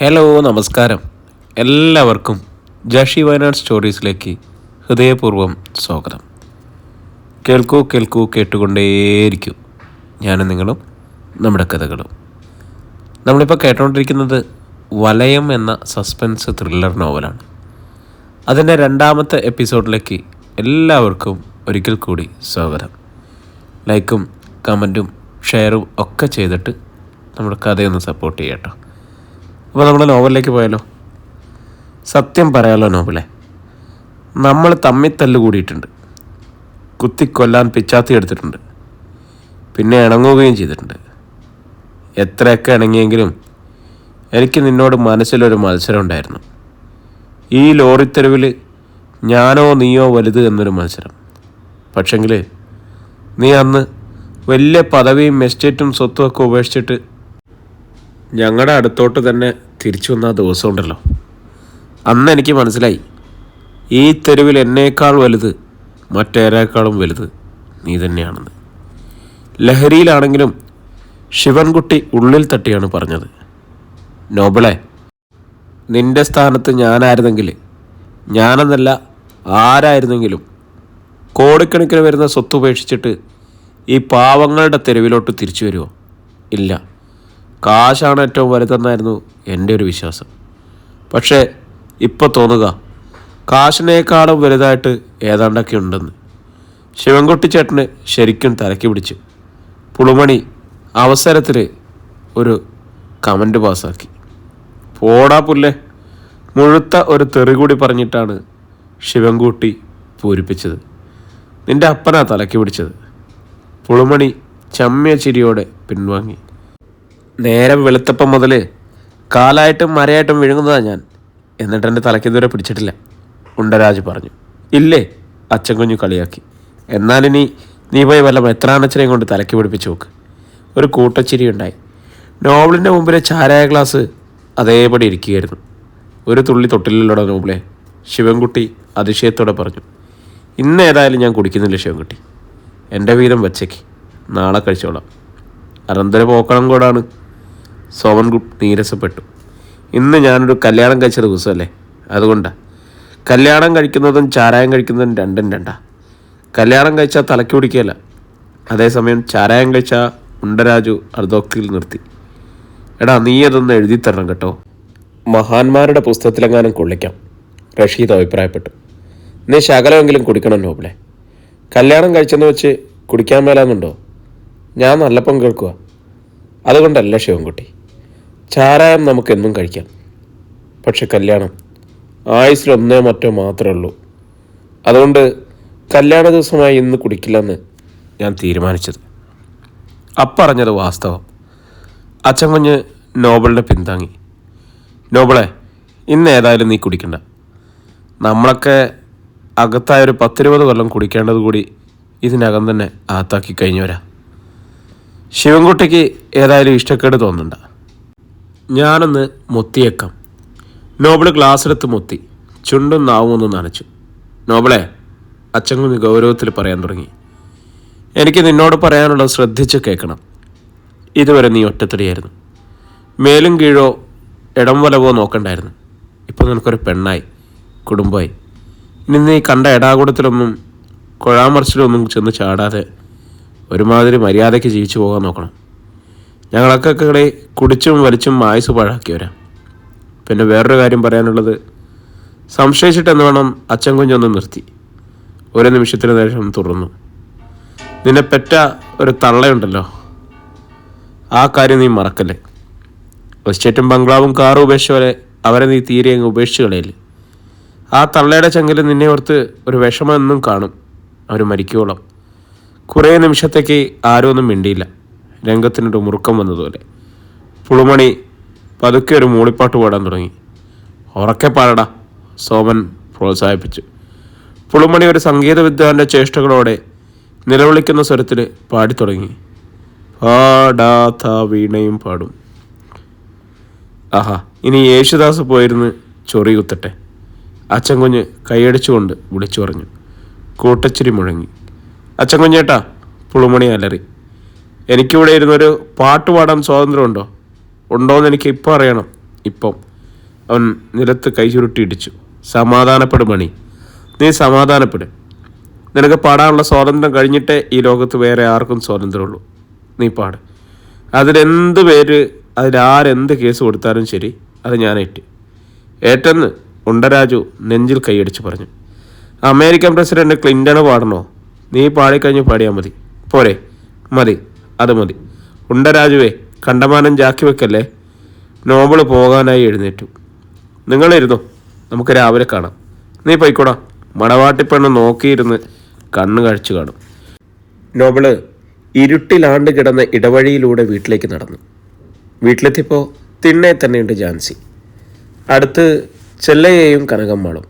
Hello നമസ്കാരം. എല്ലാവർക്കും ജഷി വയനാട് സ്റ്റോറീസിലേക്ക് ഹൃദയപൂർവം സ്വാഗതം. കേൾക്കൂ കേൾക്കൂ കേട്ടുകൊണ്ടേയിരിക്കൂ ഞാനും നിങ്ങളും നമ്മുടെ കഥകളും. നമ്മളിപ്പോൾ കേട്ടുകൊണ്ടിരിക്കുന്നത് വലയം എന്ന സസ്പെൻസ് ത്രില്ലർ നോവലാണ് അതിന്റെ രണ്ടാമത്തെ എപ്പിസോഡിലേക്ക് എല്ലാവർക്കും ഒരിക്കൽ കൂടി സ്വാഗതം. ലൈക്കും കമന്റും ഷെയറും ഒക്കെ ചെയ്തിട്ട് നമ്മുടെ കഥയൊന്ന് സപ്പോർട്ട് ചെയ്യട്ടോ. അപ്പോൾ നമ്മുടെ നോവലിലേക്ക് പോയാലോ? സത്യം പറയാലോ നോവലെ. നമ്മൾ തമ്മിൽ തല്ല് കൂടിയിട്ടുണ്ട്. കുത്തിക്കൊല്ലാൻ പിച്ചാത്തി എടുത്തിട്ടുണ്ട്. പിന്നെ ഇണങ്ങുകയും ചെയ്തിട്ടുണ്ട്. എത്രയൊക്കെ ഇണങ്ങിയെങ്കിലും എനിക്ക് നിന്നോട് മനസ്സിലൊരു മത്സരം ഉണ്ടായിരുന്നു. ഈ ലോറിത്തെരുവിൽ ഞാനോ നീയോ വലുത് എന്നൊരു മത്സരം. പക്ഷെങ്കിൽ നീ അന്ന് വലിയ പദവിയും എസ്റ്റേറ്റും സ്വത്തും ഒക്കെ ഉപേക്ഷിച്ചിട്ട് ഞങ്ങളുടെ അടുത്തോട്ട് തന്നെ തിരിച്ചു വന്ന ദിവസം ഉണ്ടല്ലോ അന്ന് എനിക്ക് മനസ്സിലായി. ഈ തെരുവിൽ എന്നേക്കാൾ വലുത് മറ്റേരേക്കാളും വലുത് നീ തന്നെയാണെന്ന്. ലഹരിയിലാണെങ്കിലും ശിവൻകുട്ടി ഉള്ളിൽ തട്ടിയാണ് പറഞ്ഞത്. നോബിളെ നിന്റെ സ്ഥാനത്ത് ഞാനായിരുന്നെങ്കിൽ ഞാനെന്നല്ല ആരായിരുന്നെങ്കിലും കോടിക്കണക്കിന് വരുന്ന സ്വത്ത് ഉപേക്ഷിച്ചിട്ട് ഈ പാവങ്ങളുടെ തെരുവിലോട്ട് തിരിച്ചു വരുമോ ഇല്ല. കാശാണ് ഏറ്റവും വലുതെന്നായിരുന്നു എന്റെ ഒരു വിശ്വാസം. പക്ഷേ ഇപ്പോൾ തോന്നുക കാശിനേക്കാളും വലുതായിട്ട് ഏതാണ്ടൊക്കെ ഉണ്ടെന്ന്. ശിവൻകുട്ടി ചേട്ടന് ശരിക്കും തലക്കി പിടിച്ചു പുളുമണി അവസരത്തിൽ ഒരു കമന്റ് പാസ്സാക്കി. പോടാ പുല്ലേ മുഴുത്ത ഒരു തെറി കൂടി പറഞ്ഞിട്ടാണ് ശിവൻകുട്ടി പൂരിപ്പിച്ചത്. നിന്റെ അപ്പനാ തലക്കി പിടിച്ചത്. പുളുമണി ചമ്മിയ ചിരിയോടെ പിൻവാങ്ങി. നേരം വെളുത്തപ്പം മുതൽ കാലായിട്ടും മരയായിട്ടും വിഴുങ്ങുന്നതാ ഞാൻ. എന്നിട്ട് എന്റെ തലയ്ക്ക് ഇതുവരെ പിടിച്ചിട്ടില്ല. ഉണ്ടരാജ് പറഞ്ഞു. ഇല്ലേ അച്ഛൻ കുഞ്ഞു കളിയാക്കി. എന്നാലിനി നീ പോയി വല്ല എത്രാണച്ചനെയും കൊണ്ട് തലയ്ക്ക് പിടിപ്പിച്ച് നോക്ക്. ഒരു കൂട്ടച്ചിരി ഉണ്ടായി. നോവലിന്റെ മുമ്പിലെ ചാരായ ഗ്ലാസ് അതേപടി ഇരിക്കുകയായിരുന്നു. ഒരു തുള്ളി തൊട്ടില്ലല്ലോടെ നോബിളെ. ശിവൻകുട്ടി അതിശയത്തോടെ പറഞ്ഞു. ഇന്ന് ഏതായാലും ഞാൻ കുടിക്കുന്നില്ല ശിവൻകുട്ടി. എന്റെ വീതം വച്ചേക്ക്. നാളെ കഴിച്ചോളാം. അനന്തര പോക്കണം കൂടാണ്. സോമൻ ഗുഡ് നീരസപ്പെട്ടു. ഇന്ന് ഞാനൊരു കല്യാണം കഴിച്ച ദിവസമല്ലേ? അതുകൊണ്ടാണ് കല്യാണം കഴിക്കുന്നതും ചാരായം കഴിക്കുന്നതും രണ്ടും രണ്ടാ. കല്യാണം കഴിച്ചാൽ തലയ്ക്ക് പിടിക്കുകയല്ല. അതേസമയം ചാരായം കഴിച്ചാൽ ഉണ്ടരാജു അർദ്ധോക്കിൽ നിർത്തി. എടാ നീ അതൊന്ന് എഴുതി തരണം കേട്ടോ. മഹാന്മാരുടെ പുസ്തകത്തിലെങ്ങാനും കൊള്ളിക്കാം. റഷീദ് അഭിപ്രായപ്പെട്ടു. നീ ശകലമെങ്കിലും കുടിക്കണം നോബിളെ. കല്യാണം കഴിച്ചെന്ന് വെച്ച് കുടിക്കാൻ മേലാന്നുണ്ടോ? ഞാൻ നല്ലപ്പം കേൾക്കുക അതുകൊണ്ടല്ല ശിവൻകുട്ടി. ചാരായം നമുക്കെന്നും കഴിക്കാം. പക്ഷെ കല്യാണം ആയുസിലൊന്നേ മറ്റോ മാത്രമേ ഉള്ളൂ. അതുകൊണ്ട് കല്യാണ ദിവസമായി ഇന്ന് കുടിക്കില്ലെന്ന് ഞാൻ തീരുമാനിച്ചത്. അപ്പറഞ്ഞത് വാസ്തവം. അച്ഛൻ കുഞ്ഞ് നോബലിനെ പിന്താങ്ങി. നോബിളെ ഇന്ന് ഏതായാലും നീ കുടിക്കണ്ട. നമ്മളൊക്കെ അകത്തായ ഒരു പത്തിരുപത് കൊല്ലം കുടിക്കേണ്ടത് കൂടി ഇതിനകം തന്നെ അകത്താക്കി കഴിഞ്ഞവരാ. ശിവൻകുട്ടിക്ക് ഏതായാലും ഇഷ്ടക്കേട് തോന്നണ്ട. ഞാനൊന്ന് മുത്തിയേക്കാം. നോബിൾ ഗ്ലാസ് എടുത്ത് മുത്തി ചുണ്ടും നാവും ഒന്ന് നനച്ചു. നോബിളെ അച്ഛൻ കുഞ്ഞ് ഗൗരവത്തിൽ പറയാൻ തുടങ്ങി. എനിക്ക് നിന്നോട് പറയാനുള്ളത് ശ്രദ്ധിച്ച് കേൾക്കണം. ഇതുവരെ നീ ഒറ്റത്തടിയായിരുന്നു. മേലും കീഴോ ഇടം വലവോ നോക്കണ്ടായിരുന്നു. ഇപ്പോൾ നിനക്കൊരു പെണ്ണായി കുടുംബമായി. ഇനി നീ കണ്ട എടാകൂടത്തിലൊന്നും കൊഴാമറിച്ചിലൊന്നും ചെന്ന് ചാടാതെ ഒരുമാതിരി മര്യാദയ്ക്ക് ജീവിച്ചു പോകാൻ നോക്കണം. ഞങ്ങളൊക്കെ കൂടെ കുടിച്ചും വലിച്ചും ആയുസ് പാഴാക്കിയവരാ. പിന്നെ വേറൊരു കാര്യം പറയാനുള്ളത് സംശയിച്ചിട്ടെന്ന് വേണം അച്ഛൻ കുഞ്ഞൊന്ന് നിർത്തി. ഒരു നിമിഷത്തിന് ശേഷം തുറന്നു. നിന്നെ പെറ്റ ഒരു തള്ളയുണ്ടല്ലോ ആ കാര്യം നീ മറക്കല്ലേ? എസ്റ്റേറ്റും ബംഗ്ലാവും കാറും ഉപേക്ഷിച്ച പോലെ അവരെ നീ തീരെ അങ്ങ് ഉപേക്ഷിച്ച് കളയില്ലേ? ആ തള്ളയുടെ ചെങ്കിൽ നിന്നെ ഓർത്ത് ഒരു വിഷമം എന്നും കാണും. അവർ മരിക്കോളം കുറേ നിമിഷത്തേക്ക് ആരും ഒന്നും മിണ്ടിയില്ല. രംഗത്തിനൊരു മുറുക്കം വന്നതുപോലെ. പുളുമണി പതുക്കെ ഒരു മൂളിപ്പാട്ട് പാടാൻ തുടങ്ങി. ഉറക്കെ പാടടാ സോമൻ പ്രോത്സാഹിപ്പിച്ചു. പുളുമണി ഒരു സംഗീത വിദ്വാന്റെ ചേഷ്ടകളോടെ നിലവിളിക്കുന്ന സ്വരത്തിൽ പാടിത്തുടങ്ങി പാടാത്ത വീണയും പാടും. ആഹാ ഇനി യേശുദാസ് പോയിരുന്ന് ചൊറി കുത്തട്ടെ. അച്ഛൻ കുഞ്ഞ് കൈയടിച്ചുകൊണ്ട് വിളിച്ചു പറഞ്ഞു കൂട്ടച്ചിരി മുഴങ്ങി. അച്ഛൻ കുഞ്ഞേട്ടാ പുളുമണി അലറി. എനിക്കിവിടെ ഇരുന്നൊരു പാട്ട് പാടാൻ സ്വാതന്ത്ര്യമുണ്ടോ? ഉണ്ടോയെന്ന് എനിക്ക് ഇപ്പം അറിയണം. ഇപ്പം. അവൻ നിലത്ത് കൈ ചുരുട്ടി ഇടിച്ചു. സമാധാനപ്പെട് മണി. നീ സമാധാനപ്പെട്. നിനക്ക് പാടാനുള്ള സ്വാതന്ത്ര്യം കഴിഞ്ഞിട്ടേ ഈ ലോകത്ത് വേറെ ആർക്കും സ്വാതന്ത്ര്യമുള്ളൂ. നീ പാട്. അതിലെന്ത് പേര് അതിലാരെന്ത് കേസ് കൊടുത്താലും ശരി അത് ഞാൻ ഏറ്റു ഏറ്റെന്ന് ഉണ്ടരാജു നെഞ്ചിൽ കൈയടിച്ച് പറഞ്ഞു. അമേരിക്കൻ പ്രസിഡന്റ് ക്ലിന്റണ് പാടണോ? നീ പാടിക്കഴിഞ്ഞ് പാടിയാൽ മതി. പോരെ. മതി. അത് മതി. ഉണ്ടരാജുവേ കണ്ടമാനം ജാക്കി വെക്കല്ലേ? നോബിൾ പോകാനായി എഴുന്നേറ്റു. നിങ്ങളിരുന്നു നമുക്ക് രാവിലെ കാണാം. നീ പോയിക്കോടാ. മടവാട്ടിപ്പെണ്ണ് നോക്കിയിരുന്ന് കണ്ണു കഴിച്ചു കാണും. നോബിൾ ഇരുട്ടിലാണ്ട് കിടന്ന ഇടവഴിയിലൂടെ വീട്ടിലേക്ക് നടന്നു. വീട്ടിലെത്തിയപ്പോൾ തിണ്ണേ തന്നെയുണ്ട് ജാൻസി. അടുത്ത് ചെല്ലയെയും കനകമ്മാളും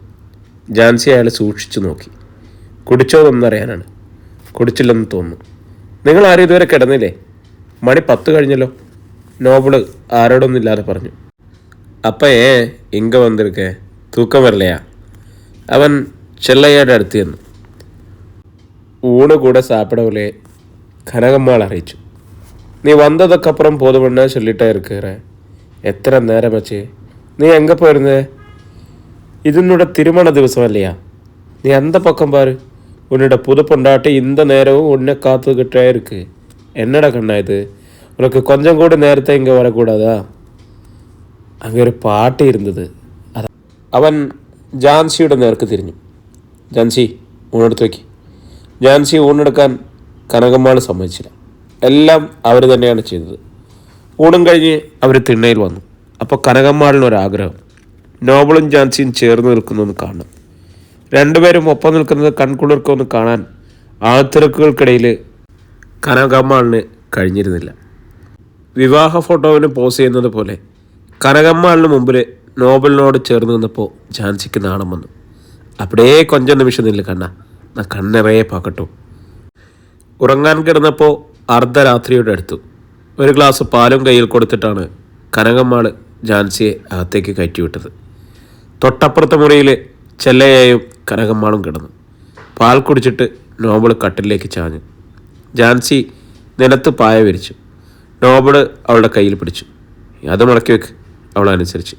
ജാൻസി അയാൾ സൂക്ഷിച്ചു നോക്കി. കുടിച്ചോ എന്നറിയാനാണ് കുടിച്ചില്ലെന്ന് തോന്നുന്നു. നിങ്ങൾ ആരും ഇതുവരെ കിടന്നില്ലേ? മണി പത്ത് കഴിഞ്ഞല്ലോ. നോബിൾ ആരോടൊന്നുമില്ലാതെ പറഞ്ഞു. അപ്പം ഏ ഇങ്ക വന്നിരിക്കേ. തൂക്കം വരലയാ. അവൻ ചെല്ലയ്യയുടെ അടുത്ത് ചെന്നു. ഊണ് കൂടെ സാപ്പിടവിലെ കനകമ്മാൾ അറിയിച്ചു. നീ വന്നതൊക്കപ്പുറം പോതുമെന്ന് ചൊല്ലിട്ടേ ഇരിക്കേറെ. എത്ര നേരം വച്ച്? നീ എങ്ക പോയിരുന്നേ ഇതിനൂടെ തിരുമണ ദിവസമല്ലയാ. നീ എന്താ പക്കം പാര്. உன்னோட புது பொண்டாட்டி இந்த நேரமும் உன்னை காத்துக்கிட்டே இருக்கு என்னடா கண்ணா இது உனக்கு கொஞ்சம் கூட நேரத்தை இங்கே ഒരു പാട്ട് ഇരുന്നത്. അവൻ ജാൻസിയുടെ നേർക്ക് തിരിഞ്ഞു. ജാൻസി ഊണെടുത്ത് വയ്ക്കി ജാൻസി ഊണെടുക്കാൻ കനകമ്മാൾ സമ്മതിച്ചില്ല. എല്ലാം അവർ തന്നെയാണ് ചെയ്തത്. ഊണും കഴിഞ്ഞ് അവർ തിണ്ണയിൽ വന്നു. അപ്പോൾ കനകമ്മാളിനൊരാഗ്രഹം. നോബളും ജാൻസിയും ചേർന്ന് നിൽക്കുന്നൊന്ന് കാണണം. രണ്ടുപേരും ഒപ്പം നിൽക്കുന്നത് കൺകുളിർക്കൊന്ന് കാണാൻ ആൾത്തിരക്കുകൾക്കിടയിൽ കനകമ്മാളിന് കഴിഞ്ഞിരുന്നില്ല. വിവാഹ ഫോട്ടോവിന് പോസ് ചെയ്യുന്നത് പോലെ കനകമ്മാളിന് മുമ്പിൽ നോബലിനോട് ചേർന്ന് നിന്നപ്പോൾ ഝാൻസിക്ക് നാണം വന്നു. അപ്പടിയേ കൊഞ്ച നിമിഷം നില്ല കണ്ണ നാ കണ്ണിറയെ പാക്കട്ടു ഉറങ്ങാൻ കിടന്നപ്പോൾ അർദ്ധരാത്രിയുടെ അടുത്തു. ഒരു ഗ്ലാസ് പാലും കയ്യിൽ കൊടുത്തിട്ടാണ് കനകമ്മാൾ ഝാൻസിയെ അകത്തേക്ക് കയറ്റിവിട്ടത്. തൊട്ടപ്പുറത്തെ മുറിയിൽ ചെല്ലയായും കനകമ്മാളും കിടന്നു. പാൽ കുടിച്ചിട്ട് നോബിൾ കട്ടിലേക്ക് ചാഞ്ഞു. ജാൻസി നിലത്ത് പായ വിരിച്ചു. നോബിൾ അവളുടെ കയ്യിൽ പിടിച്ചു. അത് മടക്കി വെക്ക് അവൾ അനുസരിച്ച്.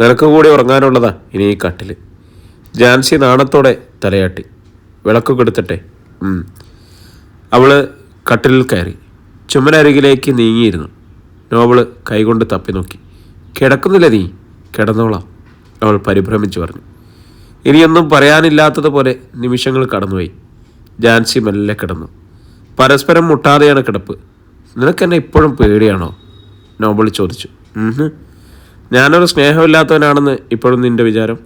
നിനക്ക് കൂടി ഉറങ്ങാനുള്ളതാ ഇനി ഈ കട്ടിൽ ജാൻസി നാണത്തോടെ തലയാട്ടി. വിളക്ക് കെടുത്തട്ടെ. അവൾ കട്ടിലിൽ കയറി. ചുമരരികിലേക്ക് നീങ്ങിയിരുന്നു. നോബിൾ കൈകൊണ്ട് തപ്പി നോക്കി. കിടക്കുന്നില്ല നീ? കിടന്നോളാം അവൾ പരിഭ്രമിച്ചു പറഞ്ഞു. ഇനിയൊന്നും പറയാനില്ലാത്തതുപോലെ നിമിഷങ്ങൾ കടന്നുപോയി. ജാൻസി മെല്ലെ കിടന്നു. പരസ്പരം മുട്ടാതെയാണ് കിടപ്പ്. നിനക്കെന്നെ ഇപ്പോഴും പേടിയാണോ? നോബിൾ ചോദിച്ചു. ഞാനൊരു സ്നേഹമില്ലാത്തവനാണെന്ന് ഇപ്പോഴും നിന്റെ വിചാരം?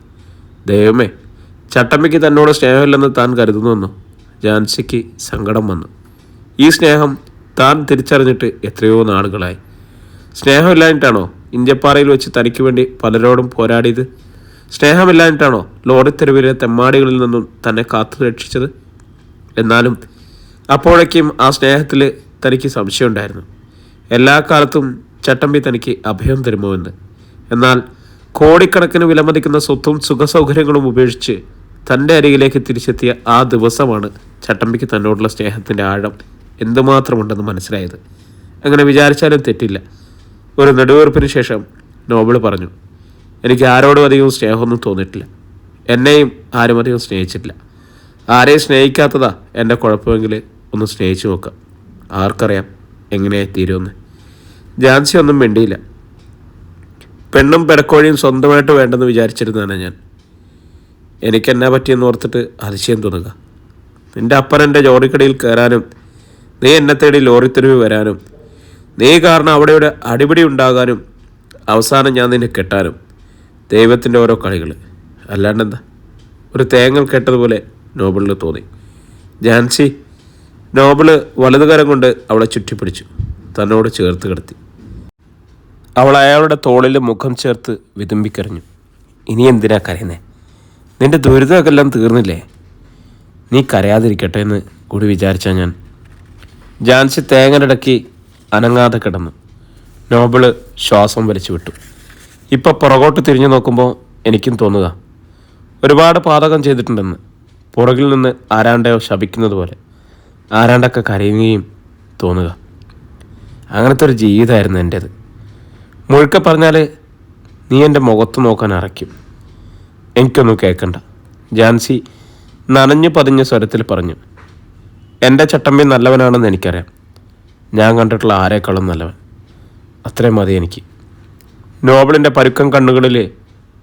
ദൈവമേ ചട്ടമ്മയ്ക്ക് തന്നോട് സ്നേഹമില്ലെന്ന് താൻ കരുതുന്നുവെന്നു? ജാൻസിക്ക് സങ്കടം വന്നു. ഈ സ്നേഹം താൻ തിരിച്ചറിഞ്ഞിട്ട് എത്രയോ നാളുകളായി. സ്നേഹമില്ലാഞ്ഞിട്ടാണോ ഇഞ്ചപ്പാറയിൽ വെച്ച് തനിക്ക് വേണ്ടി പലരോടും പോരാടിയത്? സ്നേഹമില്ലാഞ്ഞിട്ടാണോ ലോറിത്തെരുവിലെ തെമ്മാടികളിൽ നിന്നും തന്നെ കാത്തു രക്ഷിച്ചത്? എന്നാലും അപ്പോഴേക്കും ആ സ്നേഹത്തിൽ തനിക്ക് സംശയമുണ്ടായിരുന്നു. എല്ലാ കാലത്തും ചട്ടമ്പി തനിക്ക് അഭയം തരുമോ എന്ന്. എന്നാൽ കോടിക്കണക്കിന് വിലമതിക്കുന്ന സ്വത്തും സുഖസൗകര്യങ്ങളും ഉപേക്ഷിച്ച് തന്റെ അരികിലേക്ക് തിരിച്ചെത്തിയ ആ ദിവസമാണ് ചട്ടമ്പിക്ക് തന്നോടുള്ള സ്നേഹത്തിന്റെ ആഴം എന്തുമാത്രമുണ്ടെന്ന് മനസ്സിലായത്. അങ്ങനെ വിചാരിച്ചാലും തെറ്റില്ല. ഒരു നെടുവീർപ്പിന് ശേഷം നോബിൾ പറഞ്ഞു. എനിക്ക് ആരോടും അധികം സ്നേഹമൊന്നും തോന്നിയിട്ടില്ല. എന്നെയും ആരും അധികം സ്നേഹിച്ചിട്ടില്ല. ആരെയും സ്നേഹിക്കാത്തതാ എന്റെ കുഴപ്പമെങ്കിൽ ഒന്ന് സ്നേഹിച്ചു നോക്കാം. ആർക്കറിയാം എങ്ങനെയായി തീരുമെന്ന്. ജാൻസി ഒന്നും മിണ്ടിയില്ല. പെണ്ണും പെടക്കോഴിയും സ്വന്തമായിട്ട് വേണ്ടെന്ന് വിചാരിച്ചിരുന്നതാണ് ഞാൻ. എനിക്ക് എന്നാ പറ്റിയെന്ന് ഓർത്തിട്ട് അതിശയം തോന്നുക. നിന്റെ അപ്പൻ എന്റെ ജോറിക്കടയിൽ കയറാനും നീ എന്നെ തേടി ലോറി ലോറിത്തെരുവ് വരാനും നീ കാരണം അവിടെ ഒരു അടിപിടി ഉണ്ടാകാനും അവസാനം ഞാൻ നിന്നെ കെട്ടാനും ദൈവത്തിന്റെ ഓരോ കളികൾ. അല്ലാണ്ടെന്താ ഒരു തേങ്ങൽ കേട്ടതുപോലെ നോബിളിന് തോന്നി. ജാൻസി നോബിൾ വലതുകരം കൊണ്ട് അവളെ ചുറ്റിപ്പിടിച്ചു. തന്നോട് ചേർത്ത് കിടത്തി. അവൾ അയാളുടെ തോളിൽ മുഖം ചേർത്ത് വിതുമ്പിക്കറിഞ്ഞു ഇനി എന്തിനാ കരയുന്നേ? നിന്റെ ദുരിതമൊക്കെല്ലാം തീർന്നില്ലേ? നീ കരയാതിരിക്കട്ടെ എന്ന് കൂടി വിചാരിച്ച ഞാൻ. ജാൻസി തേങ്ങലടക്കി അനങ്ങാതെ കിടന്നു. നോബിൾ ശ്വാസം വലിച്ചു വിട്ടു ഇപ്പം പുറകോട്ട് തിരിഞ്ഞു നോക്കുമ്പോൾ എനിക്കും തോന്നുക. ഒരുപാട് പാതകം ചെയ്തിട്ടുണ്ടെന്ന്. പുറകിൽ നിന്ന് ആരാണ്ടയോ ശപിക്കുന്നത് പോലെ. ആരാണ്ടൊക്കെ കരയുകയും തോന്നുക. അങ്ങനത്തെ ഒരു ജീവിതമായിരുന്നു എന്റേത് മുഴുക്ക പറഞ്ഞാൽ നീ എന്റെ മുഖത്ത് നോക്കാൻ അറയ്ക്കും. എനിക്കൊന്നും കേൾക്കണ്ട. ജാൻസി നനഞ്ഞു പതിഞ്ഞ സ്വരത്തിൽ പറഞ്ഞു. എന്റെ ചട്ടമ്പി നല്ലവനാണെന്ന് എനിക്കറിയാം. ഞാൻ കണ്ടിട്ടുള്ള ആരേക്കാളും നല്ലവൻ. അത്രയും മതി എനിക്ക്. നോബിളിന്റെ പരുക്കം കണ്ണുകളിൽ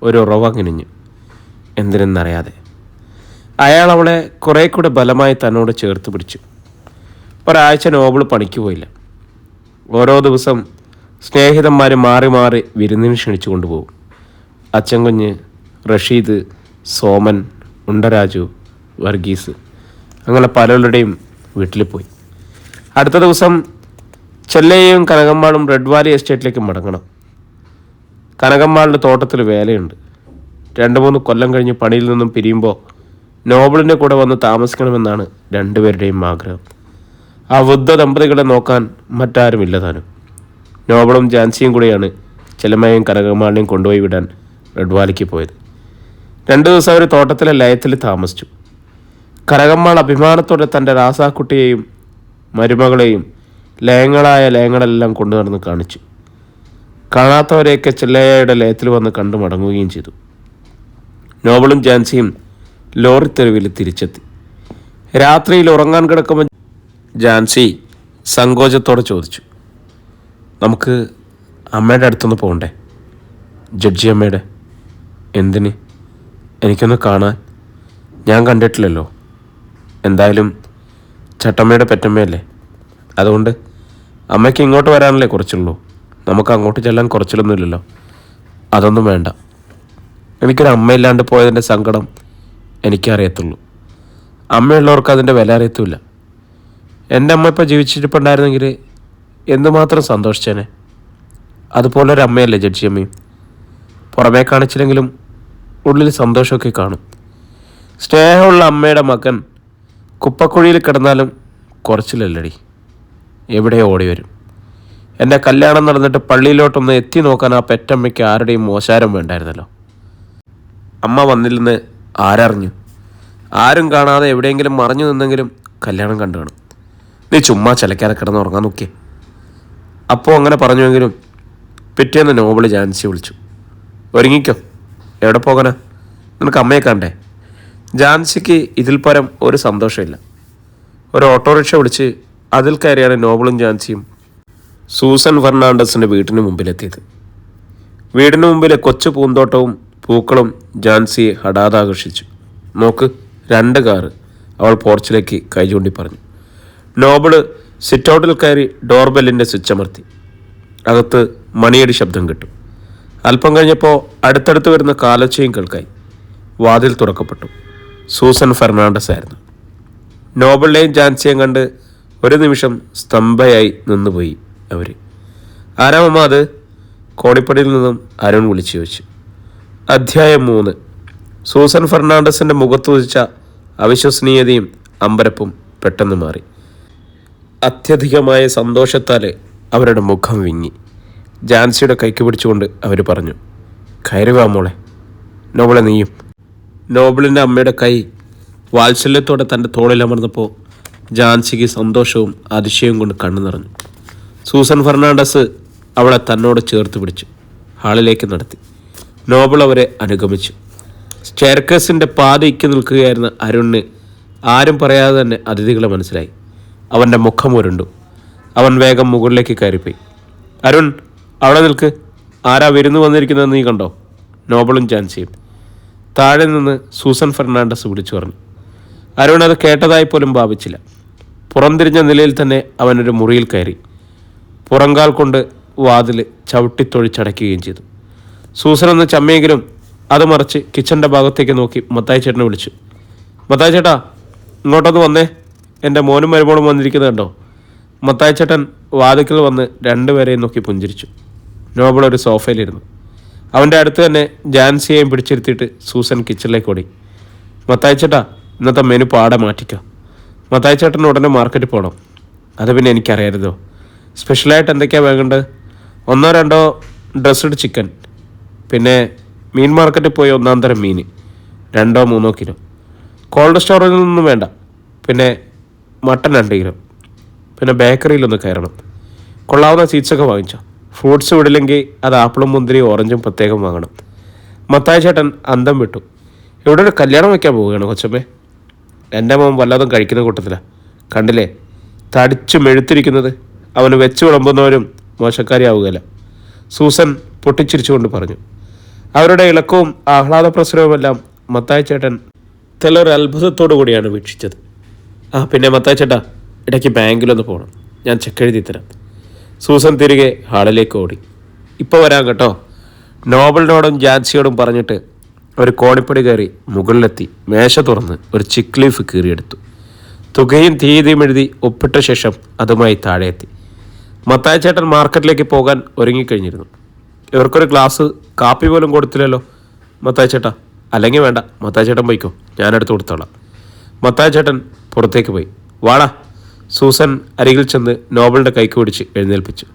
ഒരു ഉറവ കിനിഞ്ഞു എന്തിനെന്നറിയാതെ. അയാൾ അവളെ കുറേ കൂടെ ബലമായി തന്നോട് ചേർത്ത് പിടിച്ചു. ഒരാഴ്ച നോബിൾ പണിക്ക് പോയില്ല. ഓരോ ദിവസം സ്നേഹിതന്മാർ മാറി മാറി വിരുന്നിന് ക്ഷണിച്ചു കൊണ്ടുപോകും. അച്ഛൻ കുഞ്ഞ് റഷീദ് സോമൻ ഉണ്ടരാജു വർഗീസ് അങ്ങനെ പലരുടെയും വീട്ടിൽ പോയി. അടുത്ത ദിവസം ചെല്ലയും കനകമ്മാളും റെഡ് വാലി എസ്റ്റേറ്റിലേക്ക് മടങ്ങണം. കനകമ്മാളുടെ തോട്ടത്തിൽ വേലയുണ്ട്. രണ്ട് മൂന്ന് കൊല്ലം കഴിഞ്ഞ് പണിയിൽ നിന്നും പിരിയുമ്പോൾ നോബിളിന്റെ കൂടെ വന്ന് താമസിക്കണമെന്നാണ് രണ്ടുപേരുടെയും ആഗ്രഹം. ആ വൃദ്ധ ദമ്പതികളെ നോക്കാൻ മറ്റാരുമില്ല താനും. നോബിളും ജാൻസിയും കൂടെയാണ് ചെലമയും കനകമാളിനെയും കൊണ്ടുപോയി വിടാൻ റെഡ്വാലിക്ക് പോയത്. രണ്ടു ദിവസം അവർ തോട്ടത്തിലെ ലയത്തിൽ താമസിച്ചു. കനകമ്മാൾ അഭിമാനത്തോടെ തന്റെ രാസാക്കുട്ടിയെയും മരുമകളെയും ലയങ്ങളായ ലയങ്ങളെല്ലാം കൊണ്ടുനടന്ന് കാണിച്ചു. കാണാത്തവരെയൊക്കെ ചെല്ലയ്യയുടെ ലയത്തിൽ വന്ന് കണ്ടു മടങ്ങുകയും ചെയ്തു. നോബളും ജാൻസിയും ലോറി തെരുവിൽ തിരിച്ചെത്തി. രാത്രിയിൽ ഉറങ്ങാൻ കിടക്കുമ്പോൾ ജാൻസി സങ്കോചത്തോടെ ചോദിച്ചു നമുക്ക് അമ്മയുടെ അടുത്തൊന്ന് പോകണ്ടേ? ജഡ്ജി അമ്മയുടെ? എന്തിന്? എനിക്കൊന്ന് കാണാൻ ഞാൻ കണ്ടിട്ടില്ലല്ലോ. എന്തായാലും ചട്ടമ്മയുടെ പെറ്റമ്മയല്ലേ? അതുകൊണ്ട് അമ്മയ്ക്ക് ഇങ്ങോട്ട് വരാനല്ലേ കുറച്ചുള്ളൂ. നമുക്ക് അങ്ങോട്ട് ചെല്ലാൻ കുറച്ചിലൊന്നുമില്ലല്ലോ. അതൊന്നും വേണ്ട. എനിക്കൊരു അമ്മയില്ലാണ്ട് പോയതിന്റെ സങ്കടം എനിക്കറിയത്തുള്ളൂ. അമ്മയുള്ളവർക്ക് അതിന്റെ വില അറിയത്തുമില്ല. എന്റെ അമ്മ ഇപ്പോൾ ജീവിച്ചിരിപ്പുണ്ടായിരുന്നെങ്കിൽ എന്തുമാത്രം സന്തോഷിച്ചേനെ? അതുപോലെ ഒരു അമ്മയല്ലേ ജഡ്ജി അമ്മയും പുറമേ കാണിച്ചില്ലെങ്കിലും ഉള്ളിൽ സന്തോഷമൊക്കെ കാണും. സ്നേഹമുള്ള അമ്മയുടെ മകൻ കുപ്പക്കുഴിയിൽ കിടന്നാലും കുറച്ചിലല്ലടി. എവിടെയോ ഓടി വരും എന്റെ കല്യാണം നടന്നിട്ട് പള്ളിയിലോട്ടൊന്ന് എത്തി നോക്കാൻ ആ പെറ്റമ്മയ്ക്ക് ആരുടെയും മോശാരം വേണ്ടായിരുന്നല്ലോ. അമ്മ വന്നില്ലെന്ന് ആരറിഞ്ഞു? ആരും കാണാതെ എവിടെയെങ്കിലും മറഞ്ഞു നിന്നെങ്കിലും കല്യാണം കണ്ടു കാണും. നീ ചുമ്മാ ചിലക്കാതെ കിടന്ന് ഉറങ്ങാൻ നോക്കിയേ. അപ്പോൾ അങ്ങനെ പറഞ്ഞുവെങ്കിലും പിറ്റേന്ന് നോബിൾ ജാൻസി വിളിച്ചു. ഒരുങ്ങിക്കോ. എവിടെ പോകാനാ? നിനക്ക് അമ്മയെ കണ്ടേ? ജാൻസിക്ക് ഇതിൽ പരം ഒരു സന്തോഷമില്ല. ഒരു ഓട്ടോറിക്ഷ വിളിച്ച് അതിൽ കയറിയാണ് നോബിളും ജാൻസിയും സൂസൻ ഫെർണാണ്ടസിന്റെ വീടിന് മുമ്പിലെത്തിയത്. വീടിന് മുമ്പിലെ കൊച്ചു പൂന്തോട്ടവും പൂക്കളും ജാൻസിയെ ഹടാതാകർഷിച്ചു നോക്ക് രണ്ട് കാറ് അവൾ പോർച്ചിലേക്ക് കൈ ചൂണ്ടി പറഞ്ഞു. നോബിൾ സിറ്റൗട്ടിൽ കയറി ഡോർബെല്ലിന്റെ സ്വിച്ച് അമർത്തി. അകത്ത് മണിയടി ശബ്ദം കിട്ടും. അല്പം കഴിഞ്ഞപ്പോൾ അടുത്തടുത്ത് വരുന്ന കാലച്ചയും കേൾക്കായി. വാതിൽ തുറക്കപ്പെട്ടു. സൂസൻ ഫെർണാണ്ടസ് ആയിരുന്നു. നോബിളിനെയും ജാൻസിയെയും കണ്ട് ഒരു നിമിഷം സ്തംഭയായി നിന്നുപോയി. അവർ ആരാമമ്മ അത്? കോണിപ്പടിയിൽ നിന്നും അരുൺ വിളിച്ചു ചോദിച്ചു. അധ്യായം മൂന്ന്. സൂസൻ ഫെർണാണ്ടസിന്റെ മുഖത്ത് വച്ച അവിശ്വസനീയതയും അമ്പരപ്പും പെട്ടെന്ന് മാറി. അത്യധികമായ സന്തോഷത്താൽ അവരുടെ മുഖം വിങ്ങി. ജാൻസിയുടെ കൈക്ക് പിടിച്ചുകൊണ്ട് അവർ പറഞ്ഞു കയറി വാ മോളെ. നോബിളെ നീയും. നോബിളിന്റെ അമ്മയുടെ കൈ വാത്സല്യത്തോടെ തന്റെ തോളിലമർന്നപ്പോൾ ജാൻസിക്ക് സന്തോഷവും അതിശയവും കൊണ്ട് കണ്ണു നിറഞ്ഞു. സൂസൻ ഫെർണാണ്ടസ് അവളെ തന്നോട് ചേർത്ത് പിടിച്ചു ഹാളിലേക്ക് നടത്തി. നോബിൾ അവരെ അനുഗമിച്ചു. സ്റ്റെയർക്കേസിന്റെ പാത ഇക്കി നിൽക്കുകയായിരുന്ന അരുണിന് ആരും പറയാതെ തന്നെ അതിഥികളെ മനസ്സിലായി. അവന്റെ മുഖം ഉരുണ്ടു. അവൻ വേഗം മുകളിലേക്ക് കയറിപ്പോയി. അരുൺ അവിടെ നിൽക്ക്. ആരാ വിരുന്ന് വന്നിരിക്കുന്നതെന്ന് നീ കണ്ടോ? നോബിളും ജാൻസിയും. താഴെ നിന്ന് സൂസൻ ഫെർണാണ്ടസ് വിളിച്ചു പറഞ്ഞു. അരുൺ അത് കേട്ടതായി പോലും ഭാവിച്ചില്ല. പുറംതിരിഞ്ഞ നിലയിൽ തന്നെ അവനൊരു മുറിയിൽ കയറി. പുറങ്കാൽ കൊണ്ട് വാതിൽ ചവിട്ടിത്തൊഴിച്ചടയ്ക്കുകയും ചെയ്തു. സൂസൻ എന്ന ചമ്മയെങ്കിലും അത് മറിച്ച് കിച്ചന്റെ ഭാഗത്തേക്ക് നോക്കി മത്തായി ചേട്ടനെ വിളിച്ചു. മത്തായി ചേട്ടാ ഇങ്ങോട്ടൊന്ന് വന്നേ. എന്റെ മോനും മരുമോളും വന്നിരിക്കുന്നത് കണ്ടോ? മത്തായി ചേട്ടൻ വാതിക്കൽ വന്ന് രണ്ടുപേരെയും നോക്കി പുഞ്ചിരിച്ചു. നോബിൾ ഒരു സോഫയിലിരുന്നു. അവന്റെ അടുത്ത് തന്നെ ജാൻസിയെയും പിടിച്ചിരുത്തിയിട്ട് സൂസൻ കിച്ചണിലേക്ക് ഓടി. മത്തായി ചേട്ടാ ഇന്നത്തെ മെനു പാടെ മാറ്റിക്കാം. മത്തായി ചേട്ടൻ ഉടനെ മാർക്കറ്റിൽ പോകണം അത് പിന്നെ എനിക്കറിയായിരുന്നോ സ്പെഷ്യലായിട്ട് എന്തൊക്കെയാണ് വേണ്ടത് ഒന്നോ രണ്ടോ ഡ്രസ്ഡ് ചിക്കൻ. പിന്നെ മീൻ മാർക്കറ്റിൽ പോയി ഒന്നാം തരം മീൻ. രണ്ടോ മൂന്നോ കിലോ. കോൾഡ് സ്റ്റോറേജിൽ നിന്നും വേണ്ട. പിന്നെ മട്ടൻ രണ്ട് കിലോ. പിന്നെ ബേക്കറിയിലൊന്ന് കയറണം. കൊള്ളാവുന്ന സ്വീറ്റ്സൊക്കെ വാങ്ങിച്ചോ. ഫ്രൂട്ട്സ് വിടില്ലെങ്കിൽ അത് ആപ്പിളും മുന്തിരി ഓറഞ്ചും പ്രത്യേകം വാങ്ങണം. മത്തായ ചേട്ടൻ അന്തം വിട്ടു. ഇവിടെ ഒരു കല്യാണം വയ്ക്കാൻ പോവുകയാണ് കൊച്ചമ്മേ? എന്റെ മോൻ വല്ലതും കഴിക്കുന്ന കൂട്ടത്തില. കണ്ടില്ലേ? തടിച്ചു മെഴുത്തിരിക്കുന്നത്. അവന് വെച്ച് വിളമ്പുന്നവരും മോശക്കാരിയാവുകയില്ല. സൂസൻ പൊട്ടിച്ചിരിച്ചുകൊണ്ട് പറഞ്ഞു. അവരുടെ ഇളക്കവും ആഹ്ലാദ പ്രസരവുമെല്ലാം മത്തായ ചേട്ടൻ തെല്ലൊരു അത്ഭുതത്തോടു കൂടിയാണ് വീക്ഷിച്ചത്. ആ പിന്നെ മത്തായ ചേട്ടാ ഇടയ്ക്ക് ബാങ്കിലൊന്ന് പോകണം ഞാൻ ചെക്ക് എഴുതി തരാം. സൂസൻ തിരികെ ഹാളിലേക്ക് ഓടി. ഇപ്പോൾ വരാം കേട്ടോ. നോബലിനോടും ജാൻസിയോടും പറഞ്ഞിട്ട് ഒരു കോണിപ്പടി കയറി മുകളിലെത്തി. മേശ തുറന്ന് ഒരു ചിക്ക് ലീഫ് കീറിയെടുത്തു. തുകയും തീയതിയും എഴുതി ഒപ്പിട്ട ശേഷം അതുമായി താഴെ എത്തി മത്തായ ചേട്ടൻ മാർക്കറ്റിലേക്ക് പോകാൻ ഒരുങ്ങിക്കഴിഞ്ഞിരുന്നു. ഇവർക്കൊരു ഗ്ലാസ് കാപ്പി പോലും കൊടുത്തില്ലല്ലോ. മത്തായ ചേട്ടാ അല്ലെങ്കിൽ വേണ്ട. മത്തായ ചേട്ടൻ പോയിക്കോ. ഞാനെടുത്ത് കൊടുത്തോളാം. മത്തായ ചേട്ടൻ പുറത്തേക്ക് പോയി. വാടാ. സൂസൻ അരികിൽ ചെന്ന് നോബലിന്റെ കൈക്ക് പിടിച്ച് എഴുന്നേൽപ്പിച്ചു.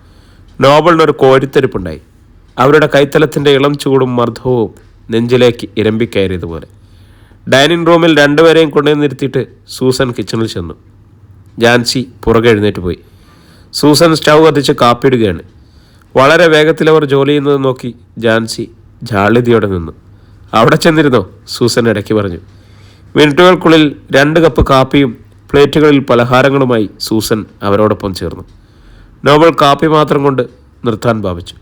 നോബലിനൊരു കോരിത്തെരിപ്പുണ്ടായി. അവരുടെ കൈത്തലത്തിന്റെ ഇളം ചൂടും മർദ്ദവും നെഞ്ചിലേക്ക് ഇരമ്പിക്കയറിയതുപോലെ ഡൈനിങ് റൂമിൽ രണ്ടുപേരെയും കൊണ്ടുവന്നിരുത്തിയിട്ട് സൂസൻ കിച്ചണിൽ ചെന്നു. ജാൻസി പുറകെ എഴുന്നേറ്റ് പോയി. സൂസൻ സ്റ്റൗ കത്തിച്ച് കാപ്പിയിടുകയാണ്. വളരെ വേഗത്തിൽ അവർ ജോലി ചെയ്യുന്നത് നോക്കി ജാൻസി ജാളിതിയോടെ നിന്നു. അവിടെ ചെന്നിരുന്നോ? സൂസൻ ഇടയ്ക്ക് പറഞ്ഞു. മിനിറ്റുകൾക്കുള്ളിൽ രണ്ട് കപ്പ് കാപ്പിയും പ്ലേറ്റുകളിൽ പലഹാരങ്ങളുമായി സൂസൻ അവരോടൊപ്പം ചേർന്നു. നോബൽ കാപ്പി മാത്രം കൊണ്ട് നിർത്താൻ ഭാവിച്ചു.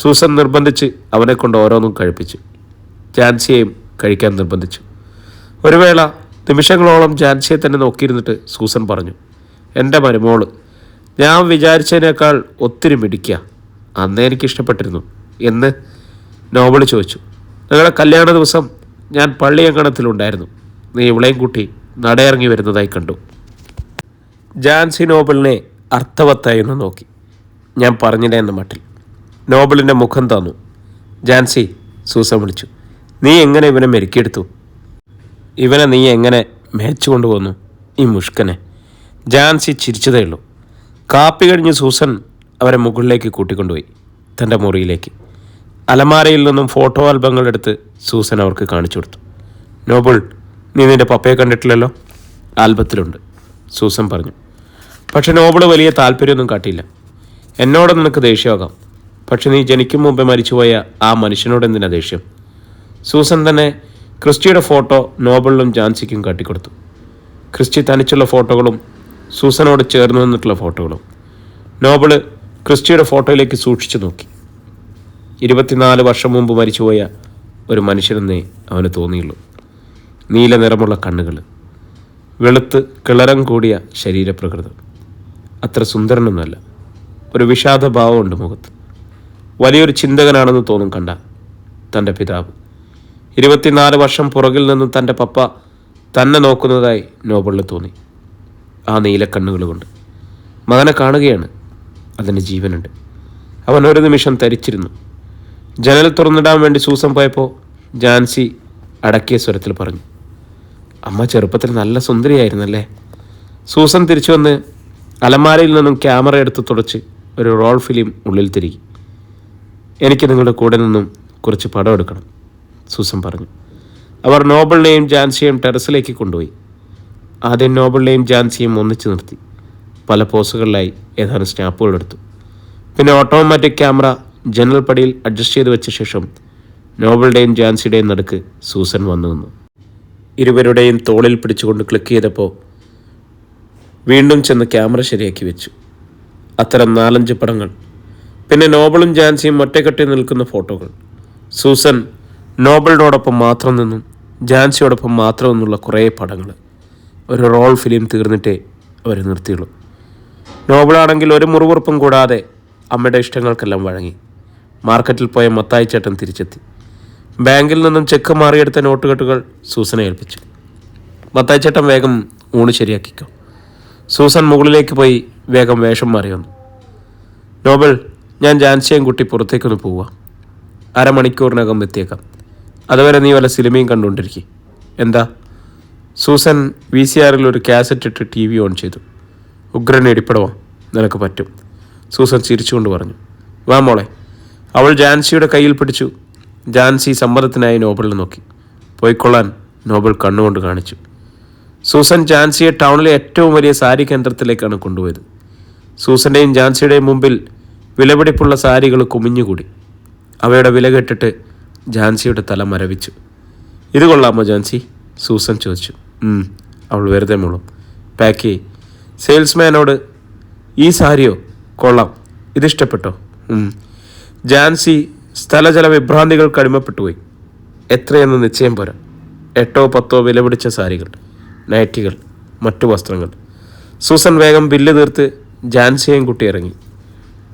സൂസൻ നിർബന്ധിച്ച് അവനെ കൊണ്ട് ഓരോന്നും കഴിപ്പിച്ചു. ജാൻസിയെയും കഴിക്കാൻ നിർബന്ധിച്ചു. ഒരു വേള നിമിഷങ്ങളോളം ജാൻസിയെ തന്നെ നോക്കിയിരുന്നിട്ട് സൂസൻ പറഞ്ഞു എന്റെ മരുമോൾ ഞാൻ വിചാരിച്ചതിനേക്കാൾ ഒത്തിരി മിടിക്കുക അന്നേ എനിക്ക് ഇഷ്ടപ്പെട്ടിരുന്നു എന്ന് നോബിൾ ചോദിച്ചു. ഞങ്ങളുടെ കല്യാണ ദിവസം ഞാൻ പള്ളിയങ്കണത്തിലുണ്ടായിരുന്നു നീ ഇവളെയും കൂട്ടി നടയിറങ്ങി വരുന്നതായി കണ്ടു. ജാൻസി നോബലിനെ അർത്ഥവത്തായി ഒന്ന് നോക്കി. ഞാൻ പറഞ്ഞില്ല എന്ന മട്ടിൽ. നോബിളിന്റെ മുഖം തന്നു. ജാൻസി സൂസൻ വിളിച്ചു. നീ എങ്ങനെ ഇവനെ മെരുക്കിയെടുത്തു? ഇവനെ നീ എങ്ങനെ മേച്ചു കൊണ്ടുപോന്നു ഈ മുഷ്കനെ? ജാൻസി ചിരിച്ചതേ ഉള്ളൂ. കാപ്പി കഴിഞ്ഞ് സൂസൻ അവരെ മുകളിലേക്ക് കൂട്ടിക്കൊണ്ടുപോയി തന്റെ മുറിയിലേക്ക്. അലമാരയിൽ നിന്നും ഫോട്ടോ ആൽബങ്ങൾ എടുത്ത് സൂസൻ അവർക്ക് കാണിച്ചു കൊടുത്തു. നോബിൾ നീ നിന്റെ പപ്പയെ കണ്ടിട്ടില്ലല്ലോ? ആൽബത്തിലുണ്ട് സൂസൻ പറഞ്ഞു. പക്ഷെ നോബിൾ വലിയ താല്പര്യമൊന്നും കാട്ടിയില്ല. എന്നോട് നിനക്ക് ദേഷ്യമാകാം. പക്ഷെ നീ ജനിക്കും മുമ്പേ മരിച്ചുപോയ ആ മനുഷ്യനോട് എന്തിനാ ദേഷ്യം? സൂസൻ തന്നെ ക്രിസ്റ്റിയുടെ ഫോട്ടോ നോബിളിലും ജാൻസിക്കും കാട്ടിക്കൊടുത്തു. ക്രിസ്റ്റി തനിച്ചുള്ള ഫോട്ടോകളും സൂസനോട് ചേർന്ന് നിന്നിട്ടുള്ള ഫോട്ടോകളും. നോബിൾ ക്രിസ്റ്റിയുടെ ഫോട്ടോയിലേക്ക് സൂക്ഷിച്ചു നോക്കി. ഇരുപത്തിനാല് വർഷം മുമ്പ് മരിച്ചുപോയ ഒരു മനുഷ്യനെന്നേ അവന് തോന്നിയുള്ളൂ. നീല നിറമുള്ള കണ്ണുകൾ വെളുത്ത് കിളരം കൂടിയ ശരീരപ്രകൃതം. അത്ര സുന്ദരനൊന്നുമല്ല. ഒരു വിഷാദഭാവമുണ്ട് മുഖത്ത്. വലിയൊരു ചിന്തകനാണെന്ന് തോന്നും കണ്ട തന്റെ പിതാവ്. ഇരുപത്തിനാല് വർഷം പുറകിൽ നിന്ന് തന്റെ പപ്പ തന്നെ നോക്കുന്നതായി നോബിളിന് തോന്നി. ആ നീലക്കണ്ണുകൾ കൊണ്ട്. മകനെ കാണുകയാണ്. അതിന് ജീവനുണ്ട്. അവൻ ഒരു നിമിഷം തരിച്ചിരുന്നു. ജനൽ തുറന്നിടാൻ വേണ്ടി സൂസൻ പോയപ്പോൾ ജാൻസി അടക്കിയ സ്വരത്തിൽ പറഞ്ഞു അമ്മ ചെറുപ്പത്തിൽ നല്ല സുന്ദരിയായിരുന്നല്ലേ? സൂസൻ തിരിച്ചു വന്ന് അലമാരയിൽ നിന്നും ക്യാമറ എടുത്ത് തുടച്ച് ഒരു റോൾ ഫിലിം ഉള്ളിൽ തിരികെ. എനിക്ക് നിങ്ങളുടെ കൂടെ നിന്നും കുറച്ച് പടം എടുക്കണം സൂസൻ പറഞ്ഞു. അവർ നോബിളിനെയും ജാൻസിയെയും ടെറസിലേക്ക് കൊണ്ടുപോയി. ആദ്യം നോബിളിനെയും ജാൻസിയും ഒന്നിച്ചു നിർത്തി. പല പോസുകളിലായി ഏതാനും സ്നാപ്പുകൾ എടുത്തു. പിന്നെ ഓട്ടോമാറ്റിക് ക്യാമറ ജനറൽ പടിയിൽ അഡ്ജസ്റ്റ് ചെയ്ത് വെച്ച ശേഷം നോബിളുടെയും ജാൻസിയുടെയും നടുക്ക് സൂസൻ വന്നു നിന്നു. ഇരുവരുടെയും തോളിൽ പിടിച്ചുകൊണ്ട് ക്ലിക്ക് ചെയ്തപ്പോൾ വീണ്ടും ചെന്ന് ക്യാമറ ശരിയാക്കി വെച്ചു. അത്തരം നാലഞ്ച് പടങ്ങൾ. പിന്നെ നോബിളും ജാൻസിയും ഒറ്റക്കെട്ടി നിൽക്കുന്ന ഫോട്ടോകൾ. സൂസൻ നോബിളിനോടൊപ്പം മാത്രം നിന്നും ജാൻസിയോടൊപ്പം മാത്രം നിന്നുള്ള കുറേ പടങ്ങൾ. ഒരു റോൾ ഫിലിം തീർന്നിട്ടേ അവർ നിർത്തിയുള്ളൂ. നോബിളാണെങ്കിൽ ഒരു മുറിവുറപ്പും കൂടാതെ അമ്മയുടെ ഇഷ്ടങ്ങൾക്കെല്ലാം വഴങ്ങി. മാർക്കറ്റിൽ പോയ മത്തായി ചേട്ടൻ തിരിച്ചെത്തി. ബാങ്കിൽ നിന്നും ചെക്ക് മാറിയെടുത്ത നോട്ടുകെട്ടുകൾ സൂസനെ ഏൽപ്പിച്ചു. മത്തായി ചേട്ടൻ വേഗം ഊണ് ശരിയാക്കിക്കോ. സൂസൻ മുകളിലേക്ക് പോയി വേഗം വേഷം മാറി വന്നു. നോബൽ ഞാൻ ജാൻസിയും കുട്ടി പുറത്തേക്കൊന്ന് പോവാം അരമണിക്കൂറിനകം എത്തിയേക്കാം. അതുവരെ നീ വല്ല സിനിമയും കണ്ടുകൊണ്ടിരിക്കും. എന്താ? സൂസൻ വി സി ആറിൽ ഒരു കാസറ്റ് ഇട്ട് ടി വി ഓൺ ചെയ്തു. ഉഗ്രൻ ഇടിപ്പടവാ നിനക്ക് പറ്റും. സൂസൻ ചിരിച്ചുകൊണ്ട് പറഞ്ഞു. വാ മോളെ. അവൾ ജാൻസിയുടെ കയ്യിൽ പിടിച്ചു. ജാൻസി സമ്മതത്തിനായി നോബലിൽ നോക്കി. പോയിക്കൊള്ളാൻ നോബൽ കണ്ണുകൊണ്ട് കാണിച്ചു. സൂസൻ ജാൻസിയെ ടൗണിലെ ഏറ്റവും വലിയ സാരി കേന്ദ്രത്തിലേക്കാണ് കൊണ്ടുപോയത്. സൂസന്റെയും ജാൻസിയുടെയും മുമ്പിൽ വിലപിടിപ്പുള്ള സാരികൾ കുമിഞ്ഞുകൂടി. അവയുടെ വില കെട്ടിട്ട് ജാൻസിയുടെ തല മരവിച്ചു. ഇത് കൊള്ളാമോ ജാൻസി? സൂസൻ ചോദിച്ചു. അവൾ വെറുതെ മുളും പാക്ക് ചെയ് സെയിൽസ്മാനോട് ഈ സാരിയോ? കൊള്ളാം. ഇതിഷ്ടപ്പെട്ടോ ജാൻസി സ്ഥലജല കടിമപ്പെട്ടു പോയി. എത്രയെന്ന് നിശ്ചയം പോരാ. എട്ടോ പത്തോ വില പിടിച്ച സാരികൾ നൈറ്റികൾ മറ്റു വസ്ത്രങ്ങൾ. സൂസൻ വേഗം ബില്ല് തീർത്ത് ജാൻസിയെയും കുട്ടി ഇറങ്ങി.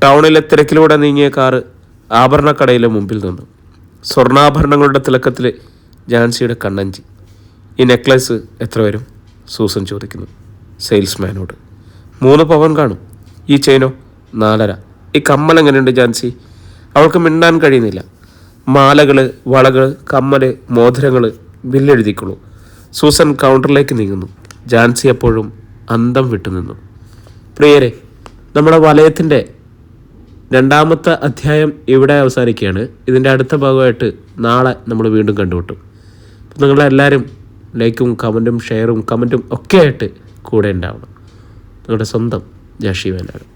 ടൗണിലെ തിരക്കിലൂടെ നീങ്ങിയ കാറ് ആഭരണക്കടയിലെ മുമ്പിൽ നിന്നു. സ്വർണാഭരണങ്ങളുടെ തിളക്കത്തിൽ ജാൻസിയുടെ കണ്ണഞ്ചി. ഈ നെക്ലസ് എത്ര വരും? സൂസൻ ചോദിക്കുന്നു. സെയിൽസ്മാനോട്. മൂന്ന് പവൻ കാണും. ഈ ചെയിനോ? നാലര. ഈ കമ്മൽ എങ്ങനെയുണ്ട് ജാൻസി? അവൾക്ക് മിണ്ടാൻ കഴിയുന്നില്ല. മാലകൾ വളകൾ കമ്മൽ മോതിരങ്ങൾ ബില്ലെഴുതിക്കുള്ളൂ സൂസൻ കൗണ്ടറിലേക്ക് നീങ്ങുന്നു. ജാൻസി അപ്പോഴും അന്തം വിട്ടുനിന്നു പ്രിയരെ നമ്മുടെ വലയത്തിന്റെ രണ്ടാമത്തെ അധ്യായം ഇവിടെ അവസാനിക്കുകയാണ്. ഇതിന്റെ അടുത്ത ഭാഗമായിട്ട് നാളെ നമ്മൾ വീണ്ടും കണ്ടുമുട്ടും. നിങ്ങളെല്ലാവരും ലൈക്കും കമന്റും ഷെയറും കമന്റും ഒക്കെ ആയിട്ട് കൂടെ ഉണ്ടാവണം. നിങ്ങളുടെ സ്വന്തം ജാഷി വേലാണ്